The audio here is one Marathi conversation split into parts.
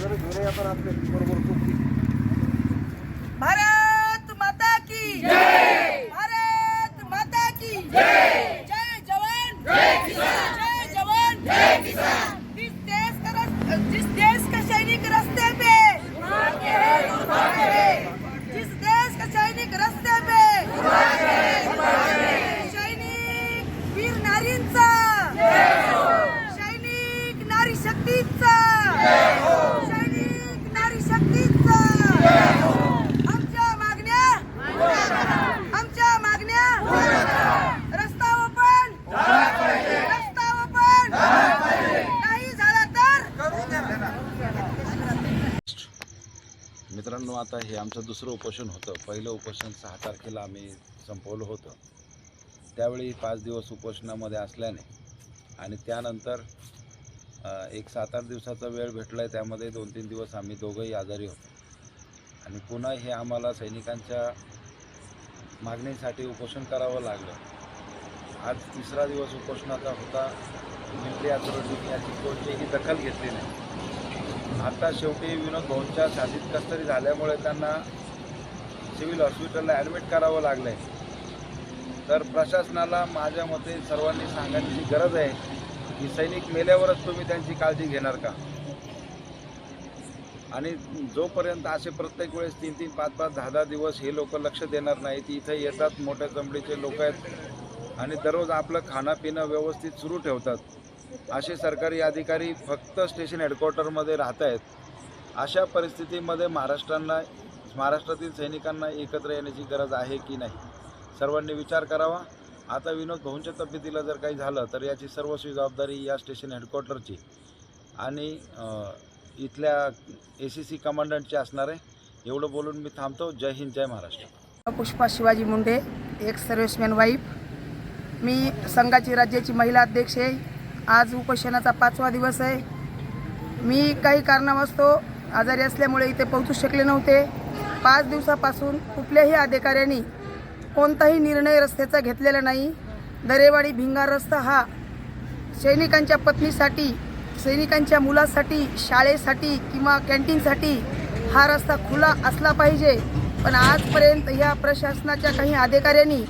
बाजारात घेऊन या आपण आपले बरोबर कुस्ती भारत माता की जय भारत माता की जय जय जवान जय किसान जय जवान जय किसान जिस देश का रस- जिस देश का सैनिक रास्ते पे जिस देश का सैनिक रास्ते पे सैनिक वीर नारींचा सैनिक नारी शक्तीचा सैनिक नारी शक्तीचा आमच्या मागण्या आमच्या मागण्या रस्ता ओपन रस्ता ओपन नाही झाला तर मित्रांनो आता हे आमचं दुसरं उपोषण होतं. पहिलं उपोषण सहा तारखेला आम्ही संपवलं होतं. त्यावेळी पाच दिवस उपोषणामध्ये असल्याने आणि त्यानंतर एक सात आठ दिवसाचा वेळ भेटला आहे त्यामध्ये दोन तीन दिवस आम्ही दोघंही आजारी होतो. आणि पुन्हा हे आम्हाला सैनिकांच्या मागणीसाठी उपोषण करावं लागलं. आज तिसरा दिवस उपोषणाचा होता. मिलिटरी अथॉरिटीने याची कोणतीही दखल घेतली नाही. आता शेवटी विनोद भाऊंच्या छातीत कसतरी झाल्यामुळे त्यांना सिव्हिल हॉस्पिटलला ॲडमिट करावं लागलं आहे तर प्रशासनाला माझ्या मते सर्वांनी सांगण्याची गरज आहे की सैनिक मेल्यावरच तुम्ही त्यांची काळजी घेणार का? आणि जोपर्यंत असे प्रत्येक वेळेस तीन तीन पाच पाच दहा दहा दिवस हे लोक लक्ष देणार नाहीत इथे येतात मोठ्या चमडीचे लोक आहेत आणि दररोज आपलं खाणं पिणं व्यवस्थित सुरू ठेवतात. असे सरकारी अधिकारी फक्त स्टेशन हेडक्वार्टरमध्ये राहत आहेत. अशा परिस्थितीमध्ये महाराष्ट्रांना महाराष्ट्रातील सैनिकांना एकत्र येण्याची गरज आहे की नाही? सर्वांनी विचार करावा. आता विनोद भाऊंच्या तब्येतीला जर काही झालं तर याची सर्वस्वी जबाबदारी या स्टेशन हेडक्वार्टरची आणि इथल्या ए सी सी कमांडंटची असणार आहे. एवढं बोलून मी थांबतो. जय हिंद जय महाराष्ट्र. पुष्पा शिवाजी मुंडे एक सर्व्हिसमॅन वाईफ. मी संघाची राज्याची महिला अध्यक्ष आहे. आज उपोषणाचा पाचवा दिवस आहे. मी काही कारणावस्तव आजारी असल्यामुळे इथे पोहोचू शकले नव्हते. पाच दिवसापासून कुठल्याही अधिकाऱ्यांनी कोणताही निर्णय रस्त्याचा घेतलेला नाही. दरेवाडी भिंगार रस्ता हा सैनिकांच्या पत्नीसाठी सैनिकांच्या मुलासाठी शाळेसाठी किंवा कॅन्टीनसाठी हा रस्ता खुला असला पाहिजे. पण आजपर्यंत या प्रशासनाच्या काही अधिकाऱ्यांनी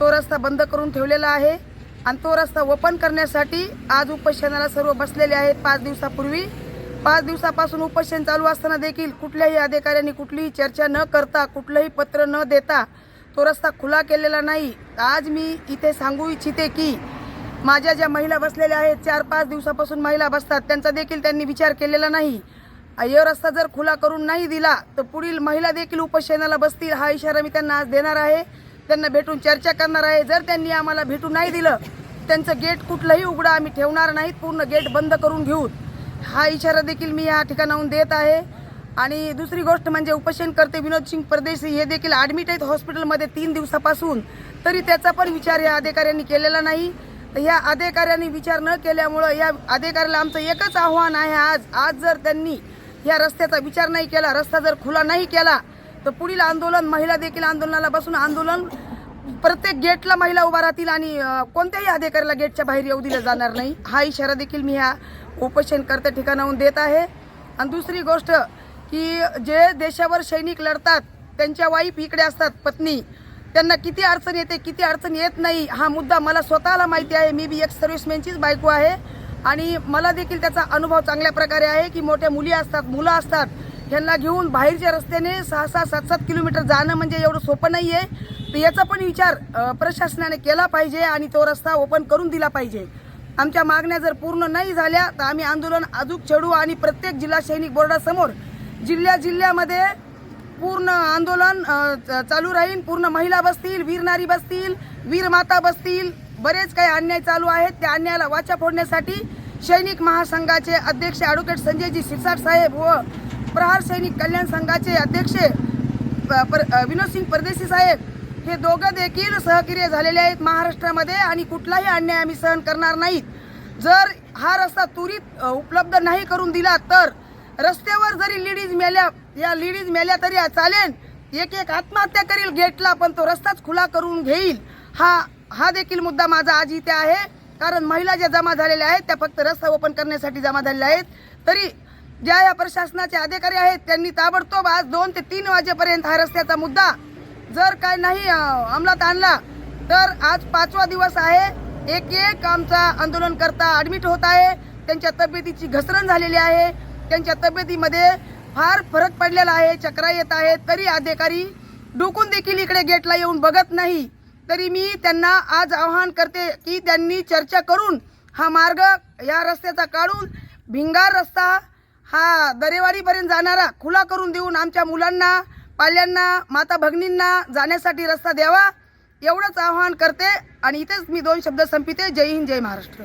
तो रस्ता बंद करून ठेवलेला आहे. आणि तो रस्ता ओपन करण्यासाठी आज उपोषणाला सर्व बसलेले आहेत पाच दिवसापूर्वी. पाच दिवसापासून उपोषण चालू असताना देखील कुठल्याही अधिकाऱ्यांनी कुठलीही चर्चा न करता कुठलंही पत्र न देता तो रस्ता खुला केलेला नाही. आज मी इथे सांगू इच्छिते की माझ्या ज्या महिला बसलेल्या आहेत चार पाच दिवसापासून महिला बसतात त्यांचा देखील त्यांनी विचार केलेला नाही. यो रस्ता जर खुला करून नाही दिला तर पुढील महिला देखील उपोषणाला बसतील हा इशारा मी त्यांना आज देणार आहे. त्यांना भेटून चर्चा करणार आहे. जर त्यांनी आम्हाला भेटू नाही दिलं त्यांचं गेट कुठलंही उघडं आम्ही ठेवणार नाहीत पूर्ण गेट बंद करून घेऊ. हा इशारा देखील मी या ठिकाणाहून देत आहे. आणि दुसरी गोष्ट म्हणजे उपोषणकर्ते विनोद सिंग परदेशी हे देखील ॲडमिट आहेत हॉस्पिटलमध्ये तीन दिवसापासून. तरी त्याचा पण विचार या अधिकाऱ्यांनी केलेला नाही. तर ह्या अधिकाऱ्यांनी विचार न केल्यामुळं या अधिकाऱ्याला आमचं एकच आव्हान आहे आज. आज जर त्यांनी या रस्त्याचा विचार नाही केला रस्ता जर खुला नाही केला तर पुढील आंदोलन महिला देखील आंदोलनाला बसून आंदोलन प्रत्येक गेटला महिला उभा राहतील आणि कोणत्याही अधिकाऱ्याला गेटच्या बाहेर येऊ दिलं जाणार नाही. हा इशारा देखील मी ह्या उपोषणकर्त्या ठिकाणाहून देत आहे. आणि दुसरी गोष्ट की जे देशावर सैनिक लढतात त्यांच्या वाईफ इकडे असतात पत्नी त्यांना किती अडचण येते किती अडचण येत नाही हा मुद्दा मला स्वतःला माहिती आहे. मी बी एक सर्व्हिसमॅनचीच बायको आहे. आणि मला देखील त्याचा अनुभव चांगल्या प्रकारे आहे की मोठ्या मुली असतात मुलं असतात. ह्यांना घेऊन बाहेरच्या रस्त्याने सहा सहा सात सात किलोमीटर जाणं म्हणजे एवढं सोपं नाही आहे तर याचा पण विचार प्रशासनाने केला पाहिजे आणि तो रस्ता ओपन करून दिला पाहिजे. आमच्या मागण्या जर पूर्ण नाही झाल्या तर आम्ही आंदोलन अजूक छेडू आणि प्रत्येक जिल्हा सैनिक बोर्डासमोर जिल्ह्या जिल्ह्यामध्ये पूर्ण आंदोलन च- चालू राहील. पूर्ण महिला बसतील वीर नारी बसतील वीर माता बसतील. बरेच काही अन्याय चालू आहेत. त्या अन्यायाला वाचा फोडण्यासाठी सैनिक महासंघाचे अध्यक्ष ॲडव्होकेट संजयजी शिरसाट साहेब व प्रहार सैनिक कल्याण संघाचे अध्यक्ष प- पर- विनोद सिंग परदेशी साहेब हे दोघं देखील सहकार्य झालेले आहेत महाराष्ट्रामध्ये आणि कुठलाही अन्याय आम्ही सहन करणार नाहीत. जर हा रस्ता त्वरित उपलब्ध नाही करून दिला तर रस्त्यावर जरी लेडीज मेल्या या लेडीज मेल्या तरी चालेल. एक एक आत्महत्या करील गेटला पण तो रस्ताच खुला करून घेईल. हा हा देखील मुद्दा माझा आज इथे आहे. कारण महिला ज्या जमा झालेल्या आहेत त्या फक्त रस्ता ओपन करण्यासाठी जमा झालेल्या आहेत. तरी ज्या या प्रशासनाचे अधिकारी आहेत त्यांनी ताबडतोब आज दोन ते तीन वाजेपर्यंत हा रस्त्याचा मुद्दा जर काय नाही अंमलात आणला तर आज पाचवा दिवस आहे. एक एक आमचा आंदोलनकर्ता ॲडमिट होत आहे. त्यांच्या तब्येतीची घसरण झालेली आहे. त्यांच्या तब्येतीमध्ये फार फरक पडलेला आहे चक्रा येत आहेत. तरी अधिकारी डोकून देखील इकडे गेटला येऊन बघत नाही. तरी मी त्यांना आज आवाहन करते की त्यांनी चर्चा करून हा मार्ग या रस्त्याचा काढून भिंगार रस्ता हा दरेवाडीपर्यंत जाणारा खुला करून देऊन आमच्या मुलांना पाल्यांना माता भगिनींना जाण्यासाठी रस्ता द्यावा एवढंच आवाहन करते. आणि इथेच मी दोन शब्द संपिते जय हिंद जय महाराष्ट्र.